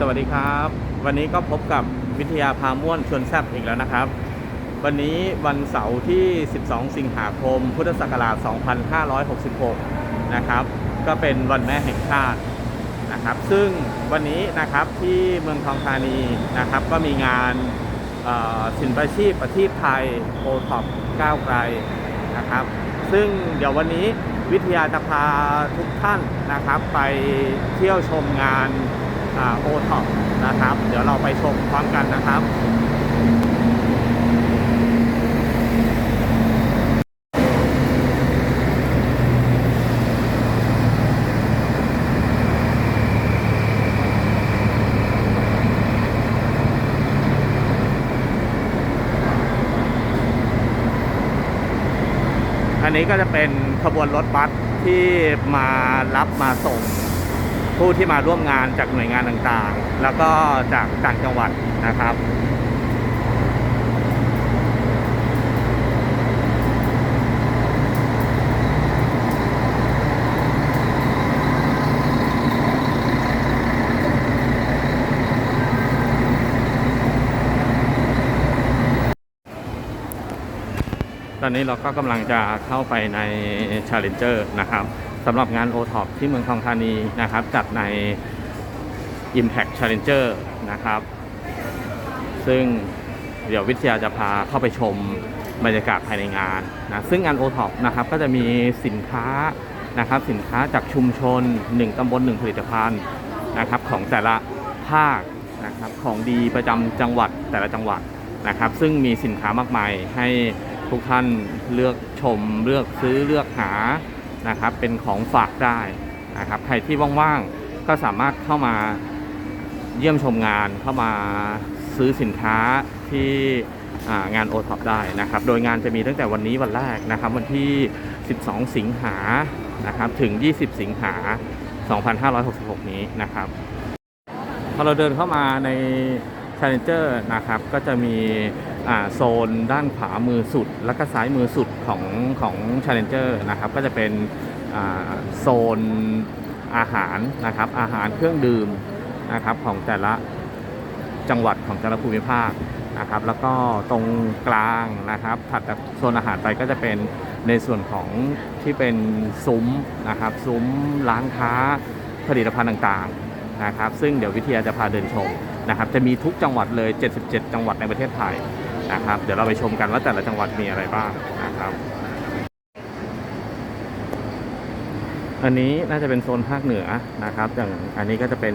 สวัสดีครับ วันนี้ก็พบกับวิทยาพาม่วนชวนแซบอีกแล้วนะครับ วันนี้วันเสาร์ที่ 12 สิงหาคม พุทธศักราช 2566 นะครับ ก็เป็นวันแม่แห่งชาตินะครับ ซึ่งวันนี้นะครับที่เมืองทองธานีนะครับ ก็มีงานสินประชีพประทีปไทยโอท็อปก้าวไกลนะครับ ซึ่งเดี๋ยววันนี้วิทยาจะพาทุกท่านนะครับ ไปเที่ยวชมงาน โอท็อปนะครับ เดี๋ยวเราไปชมพร้อมกันนะครับอันนี้ก็จะเป็นขบวนรถบัสที่มารับมาส่ง ผู้ที่มาร่วมงานจากหน่วยงานต่างๆ แล้วก็จากต่างจังหวัดนะครับตอนนี้เราก็กำลังจะเข้าไปใน Challenger นะครับ สำหรับงาน o t o p ที่เมืองทองธานีนะครับ จัดใน Impact Challenger นะครับ ซึ่งเดี๋ยววิทยาจะพาเข้าไปชมบรรยากาศภายในงานนะซึ่งงาน o t o p นะครับก็จะมีสินค้านะครับสินค้าจากชุมชน 1 ตำบล 1 ผลิตภัณฑ์นะครับของแต่ละภาคนะครับของดีประจำจังหวัดแต่ละจังหวัดนะครับ ซึ่งมีสินค้ามากมายให้ทุกท่านเลือกชมเลือกซื้อเลือกหา นะครับ เป็นของฝากได้นะครับใครที่ว่างๆก็สามารถเข้ามาเยี่ยมชมงานเข้ามาซื้อสินค้าที่งานโอท็อปได้นะครับ โดยงานจะมีตั้งแต่วันนี้วันแรกนะครับ วันที่ 12 สิงหานะครับถึง 20 สิงหา 2566 นี้นะครับ พอเราเดินเข้ามาใน Challenger นะครับ ก็จะมี โซนด้านขวามือสุด แล้วก็ซ้ายมือสุดของของ Challenger นะครับก็จะเป็นโซนอาหารนะครับอาหารเครื่องดื่มนะครับของแต่ละจังหวัดของแต่ละภูมิภาคนะครับแล้วก็ตรงกลางนะครับถัดจากโซนอาหารไปก็จะเป็นในส่วนของที่เป็นซุ้มนะครับซุ้มร้านค้าผลิตภัณฑ์ต่างๆนะครับซึ่งเดี๋ยววิทยาจะพาเดินชมนะครับจะมีทุกจังหวัดเลย 77 จังหวัดในประเทศไทย นะครับ เดี๋ยวเราไปชมกันว่าแต่ละจังหวัดมีอะไรบ้างนะครับ อันนี้น่าจะเป็นโซนภาคเหนือนะครับ อย่างอันนี้ก็จะเป็น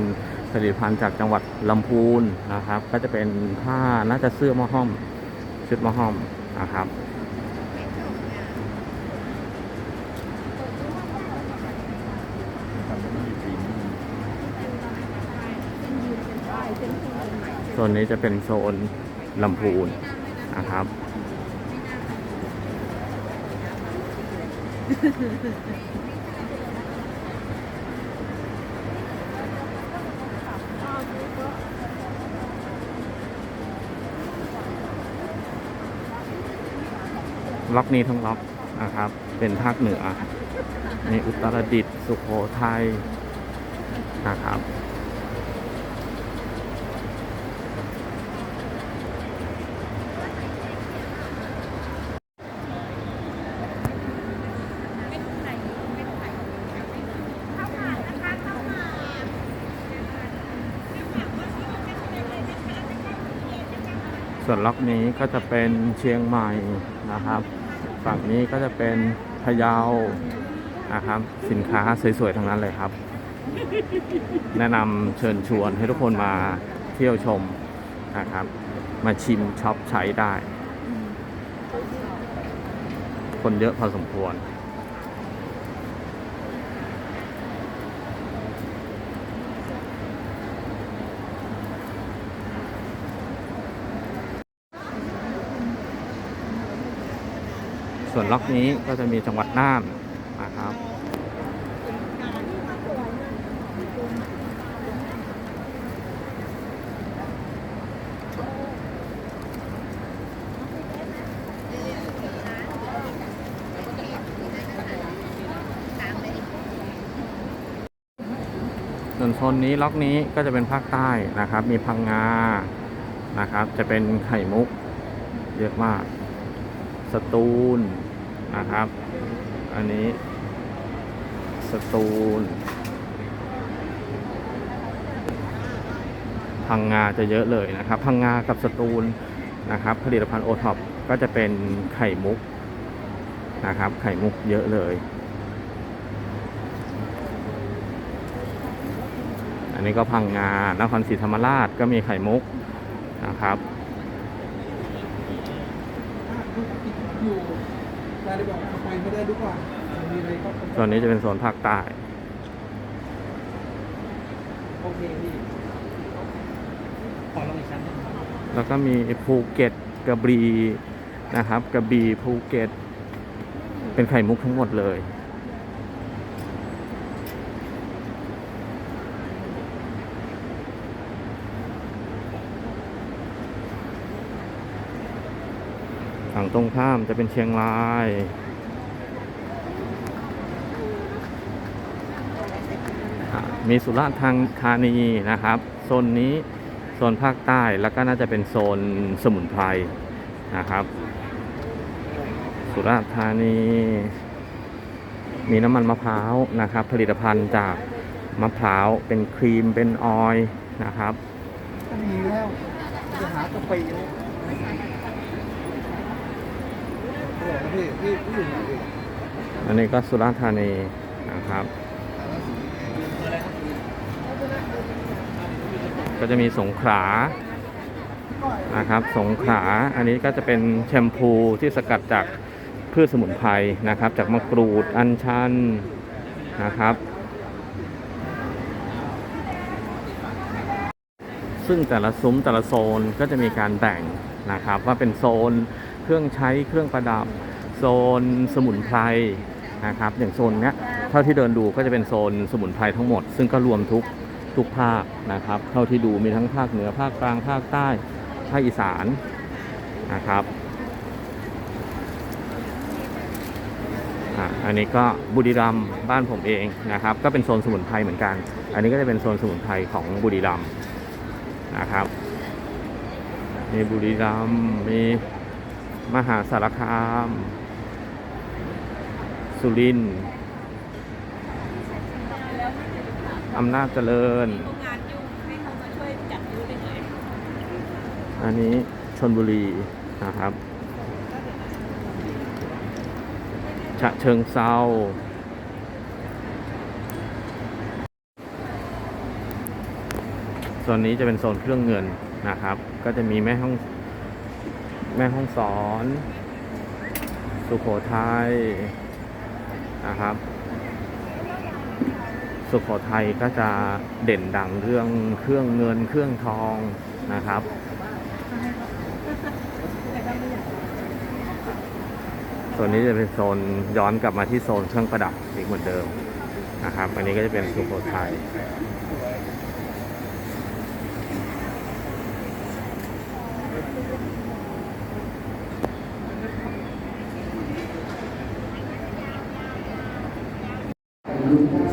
ผลิตภัณฑ์จากจังหวัดลำพูนนะครับ ก็จะเป็นผ้าน่าจะเสื้อมะห้อม ชุดมะห้อมนะครับโซนนี้จะเป็นโซนลำพูน นะครับ ล็อกนี้ทั้งล็อกนะครับ เป็นภาคเหนือมีอุตรดิตถ์สุโขทัยนะครับ วนล็อกนี้ก็จะเป็นเชียงใหม่นะครับ ฝั่งนี้ก็จะเป็นพะเยานะครับ สินค้าสวยๆทั้งนั้นเลยครับ แนะนำเชิญชวนให้ทุกคนมาเที่ยวชมนะครับ มาชิมช็อปใช้ได้ คนเยอะพอสมควร ส่วนล็อกนี้ก็จะมีจังหวัดน่านนะครับส่วนโซนนี้ล็อกนี้ก็จะเป็นภาคใต้นะครับ มีพังงานะครับ จะเป็นไข่มุกเยอะมาก สตูล นะครับ อันนี้สตูลพังงาจะเยอะเลยนะครับ พังงากับสตูลนะครับ ผลิตภัณฑ์โอท็อปก็จะเป็นไข่มุกนะครับ ไข่มุกเยอะเลย อันนี้ก็พังงานครศรีธรรมราชก็มีไข่มุกนะครับ ได้บอกไปไม่ได้ดีกว่ามีอะไรก็ส่วนนี้จะเป็นโซนภาคใต้ โอเคพี่ขอลองอีกชั้นหนึงแล้วก็มีภูเก็ตกระบี่นะครับ กระบี่ภูเก็ต เป็นไข่มุกทั้งหมดเลย งตรงข้ามจะเป็นเชียงราย มีสุราษฎร์ทางธานีนะครับ โซนนี้โซนภาคใต้แล้วก็น่าจะเป็นโซนสมุนไพรนะครับ สุราษฎร์ธานี มีน้ำมันมะพร้าวนะครับ ผลิตภัณฑ์จากมะพร้าวเป็นครีมเป็นออยล์นะครับมีแล้วจะหากาแฟะฮัลโหลพี่พี่พี่อยู่ไหนพี่อันนี้ก็สุราษฎร์ธานีนะครับ ก็จะมีสงขลานะครับ สงขลาอันนี้ก็จะเป็นแชมพูที่สกัดจากพืชสมุนไพรนะครับ จากมะกรูดอัญชันนะครับซึ่งแต่ละซุ้มแต่ละโซนก็จะมีการแบ่งนะครับ ว่าเป็นโซน เครื่องใช้เครื่องประดับ โซนสมุนไพรนะครับ อย่างโซนเนี้ยเท่าที่เดินดูก็จะเป็นโซนสมุนไพรทั้งหมด ซึ่งก็รวมทุกทุกภาคนะครับ เท่าที่ดูมีทั้งภาคเหนือภาคกลางภาคใต้ภาคอีสานนะครับอันนี้ก็บุรีรัมบ้านผมเองนะครับ ก็เป็นโซนสมุนไพรเหมือนกัน อันนี้ก็จะเป็นโซนสมุนไพรของบุรีรัมนะครับมีบุรีรัมมี มหาสารคาม สุรินทร์อำนาจเจริญ อันนี้ชนบุรีนะครับ ฉะเชิงเซาโซนนี้จะเป็นโซนเครื่องเงินนะครับ ก็จะมีแม่ห้อง แม่ห้องสอน สุโขทัยนะครับ สุโขทัยก็จะเด่นดังเรื่องเครื่องเงินเครื่องทองนะครับ ส่วนนี้จะเป็นโซนย้อนกลับมาที่โซนเครื่องประดับอีกเหมือนเดิมนะครับ อันนี้ก็จะเป็นสุโขทัย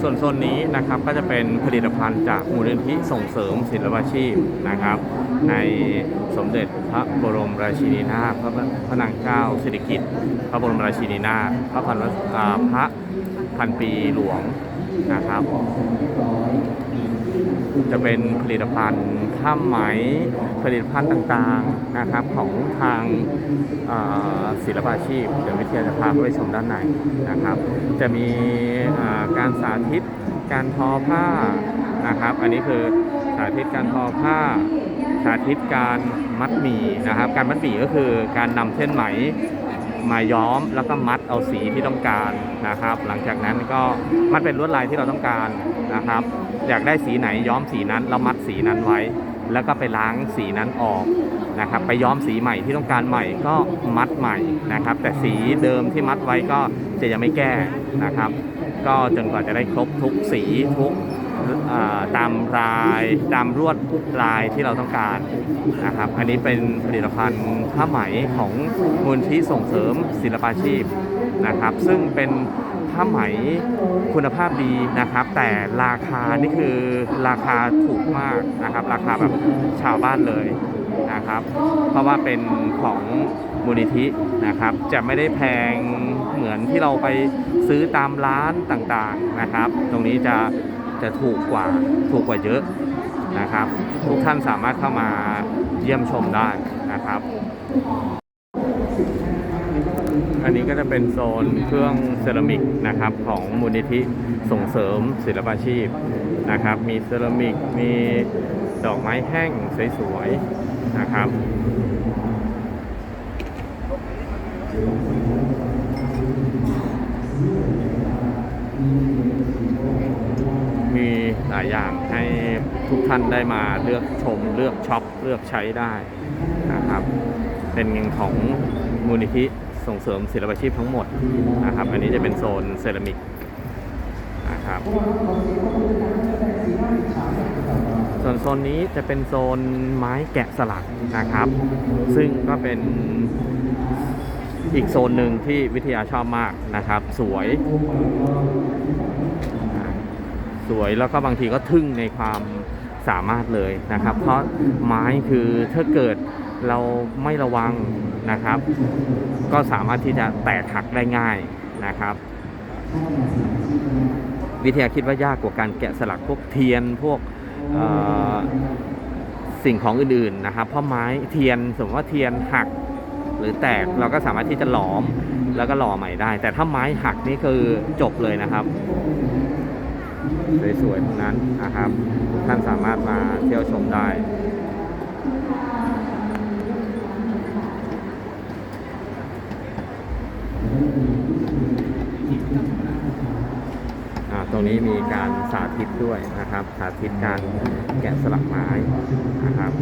ส่วนโซนนี้นะครับก็จะเป็นผลิตภัณฑ์จากมูลนิธิส่งเสริมศิลปาชีพนะครับ ในสมเด็จพระบรมราชินีนาถพระพระนางเจ้าสิริกิติ์พระบรมราชินีนาถพระพันพระพันปีหลวงนะครับ จะเป็นผลิตภัณฑ์ผ้าไหมผลิตภัณฑ์ต่างๆนะครับของทางศิลปาชีพเดี๋ยววิทยาจะพาไปชมด้านในนะครับ จะมีการสาธิตการทอผ้านะครับ อันนี้คือสาธิตการทอผ้า สาธิตการมัดหมี่นะครับ การมัดหมี่ก็คือการนำเส้นไหม มาย้อมแล้วก็มัดเอาสีที่ต้องการนะครับ หลังจากนั้นก็มัดเป็นลวดลายที่เราต้องการนะครับ อยากได้สีไหนย้อมสีนั้นแล้วมัดสีนั้นไว้ แล้วก็ไปล้างสีนั้นออกนะครับไปย้อมสีใหม่ที่ต้องการใหม่ก็มัดใหม่นะครับ แต่สีเดิมที่มัดไว้ก็จะยังไม่แก้นะครับ ก็จนกว่าจะได้ครบทุกสีทุก ตามลายตามรวดลายที่เราต้องการนะครับ อันนี้เป็นผลิตภัณฑ์ผ้าไหมของมูลที่ส่งเสริมศิลปาชีพนะครับ ซึ่งเป็นผ้าผ้าไหมคุณภาพดีนะครับ แต่ราคานี่คือราคาถูกมากนะครับ ราคาแบบชาวบ้านเลยนะครับ เพราะว่าเป็นของมูลนิธินะครับ จะไม่ได้แพงเหมือนที่เราไปซื้อตามร้านต่างๆนะครับ ตรงนี้จะ จะถูกกว่าถูกกว่าเยอะนะครับ ทุกท่านสามารถเข้ามาเยี่ยมชมได้นะครับ อันนี้ก็จะเป็นโซนเครื่องเซรามิกนะครับของมูลนิธิส่งเสริมศิลปาชีพนะครับ มีเซรามิกมีดอกไม้แห้งสวยๆนะครับ มีหลายอย่างให้ทุกท่านได้มาเลือกชมเลือกช็อปเลือกใช้ได้นะครับ เป็นเงินของมูลนิธิส่งเสริมศิลปาชีพทั้งหมดนะครับ อันนี้จะเป็นโซนเซรามิกนะครับส่วนโซนนี้จะเป็นโซนไม้แกะสลักนะครับ ซึ่งก็เป็นอีกโซนหนึ่งที่วิทยาชอบมากนะครับ สวย สวย แล้วก็บางทีก็ทึ่งในความสามารถเลยนะครับ เพราะไม้คือถ้าเกิดเราไม่ระวังนะครับ ก็สามารถที่จะแตกหักได้ง่ายนะครับ วิทยาคิดว่ายากกว่าการแกะสลักพวกเทียนพวกสิ่งของอื่นๆนะครับ เพราะไม้เทียนสมมติว่าเทียนหักหรือแตกเราก็สามารถที่จะหลอมแล้วก็หล่อใหม่ได้ แต่ถ้าไม้หักนี่คือจบเลยนะครับ สวยๆทั้งนั้นนะครับทุกท่านสามารถมาเที่ยวชมได้อ่าตรงนี้มีการสาธิตด้วยนะครับ สาธิตการแกะสลักไม้นะครับ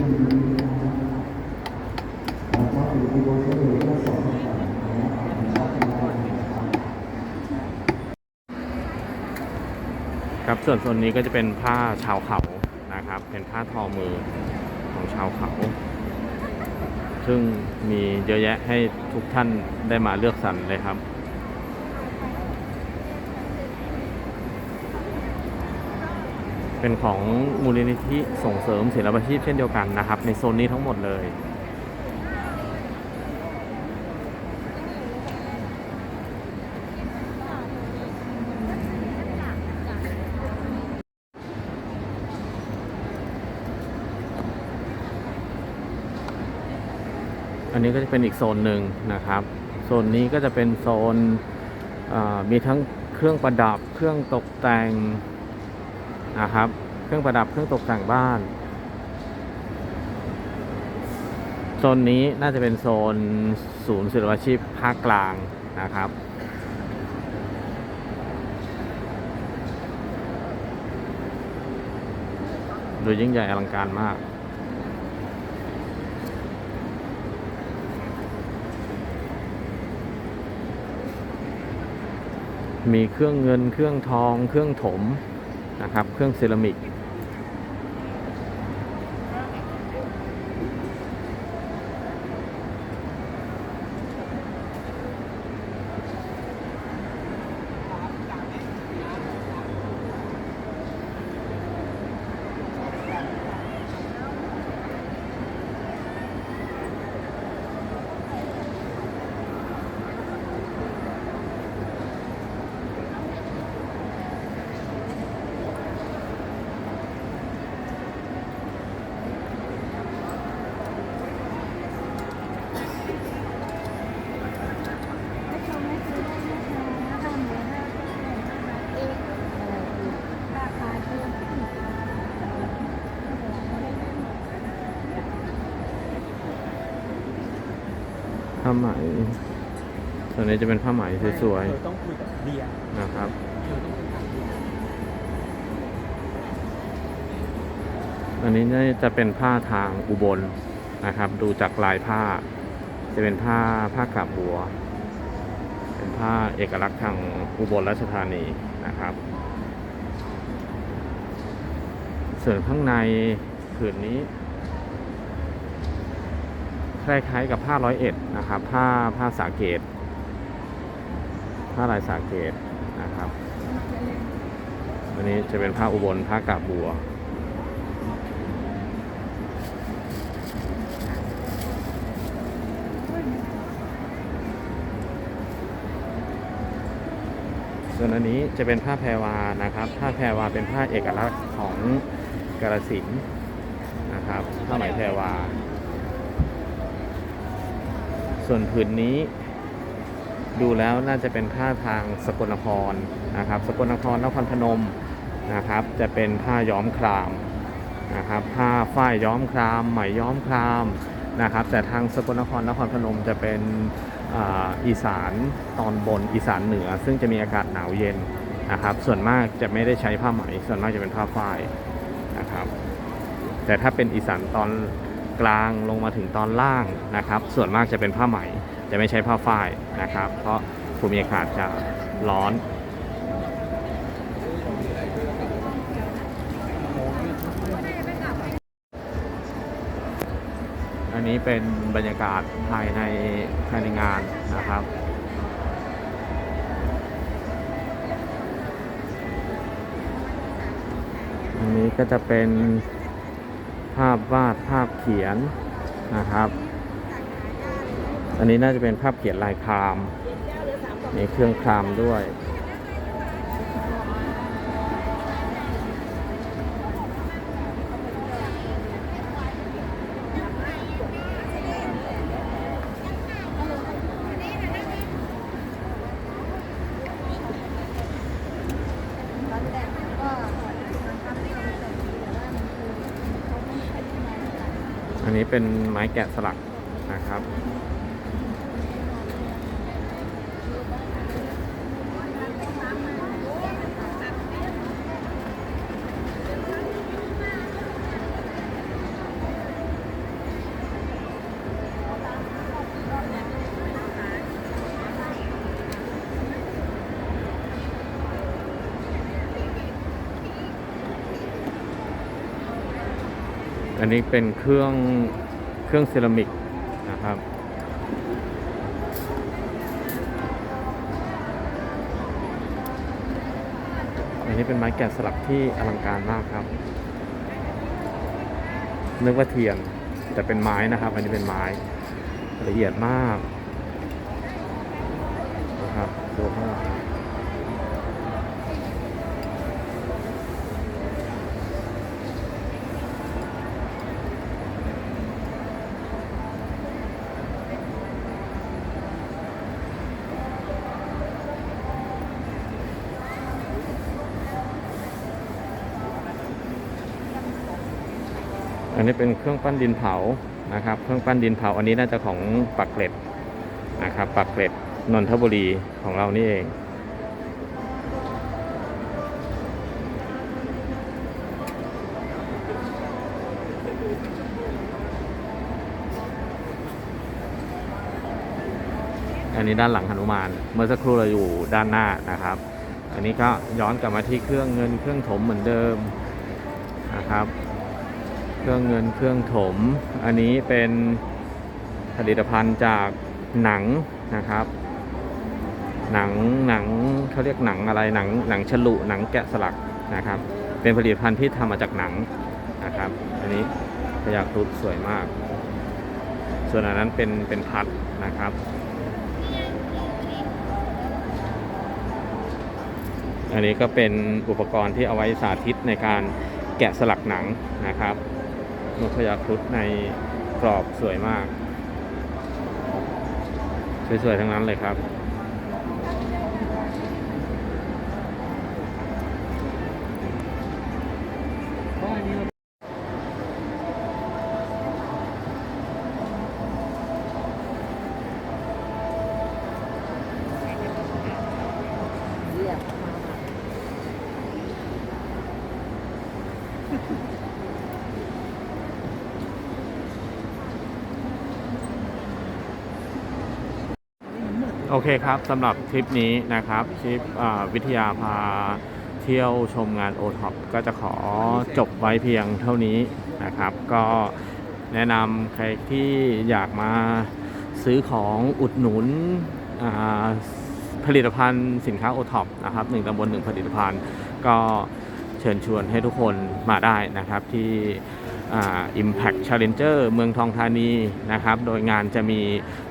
ครับส่วนโซนนี้ก็จะเป็นผ้าชาวเขานะครับ เป็นผ้าทอมือของชาวเขา ซึ่งมีเยอะแยะให้ทุกท่านได้มาเลือกสรรเลยครับเป็นของมูลนิธิส่งเสริมศิลปาชีพเช่นเดียวกันนะครับ ในโซนนี้ทั้งหมดเลย นนี้ก็จะเป็นอีกโซนหนึ่งนะครับ โซนนี้ก็จะเป็นโซนมีทั้งเครื่องประดับ เครื่องตกแต่งนะครับ เครื่องประดับ เครื่องตกแต่งบ้าน โซนนี้น่าจะเป็นโซนศูนย์ศิลปาชีพภาคกลางนะครับโดยยิ่งใหญ่อลังการมาก มีเครื่องเงิน เครื่องทอง เครื่องถมนะครับ เครื่องเซรามิก ผ้าไหมส่วนนี้จะเป็นผ้าไหมสวยเธอต้องคุยกับเดียๆนะครับเธอต้องคุยกับเดียอันนี้น่าจะเป็นผ้าทางอุบลนะครับ ดูจากลายผ้า จะเป็นผ้าผ้ากาบบัว เป็นผ้าเอกลักษณ์ทางอุบลราชธานีนะครับ ส่วนข้างในผืนนี้ คล้ายๆกับผ้าร้อยเอ็ดนะครับผ้าผ้าสาเกต ผ้าลายสาเกตนะครับอันนี้จะเป็นผ้าอุบลผ้ากาบบัวส่วนอันนี้จะเป็นผ้าแพรวานะครับ ผ้าแพรวาเป็นผ้าเอกลักษณ์ของกาลสินนะครับผ้าไหมแพรวา ส่วนผืนนี้ ดูแล้วน่าจะเป็นผ้าทางสกลนครนะครับ สกลนครนครพนมนะครับ จะเป็นผ้าย้อมครามนะครับ ผ้าฝ้ายย้อมครามไหมย้อมครามนะครับ แต่ทางสกลนครนครพนมจะเป็นอ,อีสานตอนบนอีสานเหนือ ซึ่งจะมีอากาศหนาวเย็นนะครับ ส่วนมากจะไม่ได้ใช้ผ้าไหม ส่วนมากจะเป็นผ้าฝ้ายนะครับ แต่ถ้าเป็นอีสานตอน กลางลงมาถึงตอนล่างนะครับ ส่วนมากจะเป็นผ้าไหมจะไม่ใช้ผ้าฝ้ายนะครับ เพราะภูมิอากาศจะร้อนอันนี้เป็นบรรยากาศภายในภายในงานนะครับอันนี้ก็จะเป็น วาดภาพเขียนนะครับ อันนี้น่าจะเป็นภาพเขียนลายคราม มีเครื่องครามด้วย อันนี้เป็นไม้แกะสลักนะครับ นนี้เป็นเครื่องเครื่องเซรามิกนะครับ อันนี้เป็นไม้แกะสลักที่อลังการมากครับ นึกว่าเทียนแต่เป็นไม้นะครับ อันนี้เป็นไม้ละเอียดมากนะครับดูข้างหลัง นี้เป็นเครื่องปั้นดินเผานะครับ เครื่องปั้นดินเผาอันนี้น่าจะของปักเกร็ดนะครับปักเกร็ดนนทบุรีของเรานี่เองอันนี้ด้านหลังหนุมาน เมื่อสักครู่เราอยู่ด้านหน้านะครับ อันนี้ก็ย้อนกลับมาที่เครื่องเงินเครื่องถมเหมือนเดิมนะครับ เครื่องเงินเครื่องถม อันนี้เป็นผลิตภัณฑ์จากหนังนะครับ หนังหนังเขาเรียกหนังอะไรหนังหนังฉลุหนังแกะสลักนะครับ เป็นผลิตภัณฑ์ที่ทำมาจากหนังนะครับ อันนี้พยาครุฑสวยมาก ส่วนอันนั้นเป็นเป็นพัดนะครับ อันนี้ก็เป็นอุปกรณ์ที่เอาไว้สาธิตในการแกะสลักหนังนะครับ นกพยาครุฑในกรอบสวยมาก สวยๆ ทั้งนั้นเลยครับ เพราะอันนี้เรา โอ เคครับสำหรับทริปนี้นะครับทริปวิทยาพาเที่ยวชมงาน o t o p ก็จะขอจบไว้เพียงเท่านี้นะครับ ก็แนะนำใครที่อยากมาซื้อของอุดหนุนผลิตภัณฑ์สินค้า o t o p นะครับหนึ่งตำบลหนึ่งผลิตภัณฑ์ ก็เชิญชวนให้ทุกคนมาได้นะครับที่ Impact Challenger เมืองทองธานีนะครับ โดยงานจะมี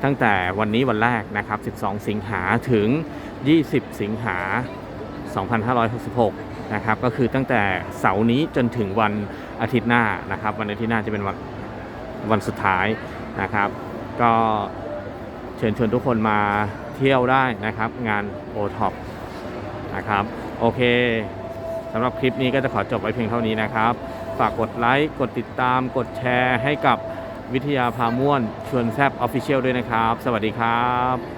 ตั้งแต่วันนี้วันแรกนะครับ 12 สิงหาถึง 20 สิงหา 2566 นะครับ ก็คือตั้งแต่เสาร์นี้จนถึงวันอาทิตย์หน้านะครับ วันอาทิตย์หน้าจะเป็นวันวันสุดท้ายนะครับ ก็เชิญชวนทุกคนมาเที่ยวได้นะครับ งาน o t o p นะครับ โอเคสำหรับคลิปนี้ก็จะขอจบไว้เพียงเท่านี้นะครับ ฝากกดไลค์กดติดตาม กดแชร์ให้กับวิทยาพาม่วนชวนแซบออฟฟิเชียลด้วยนะครับ สวัสดีครับ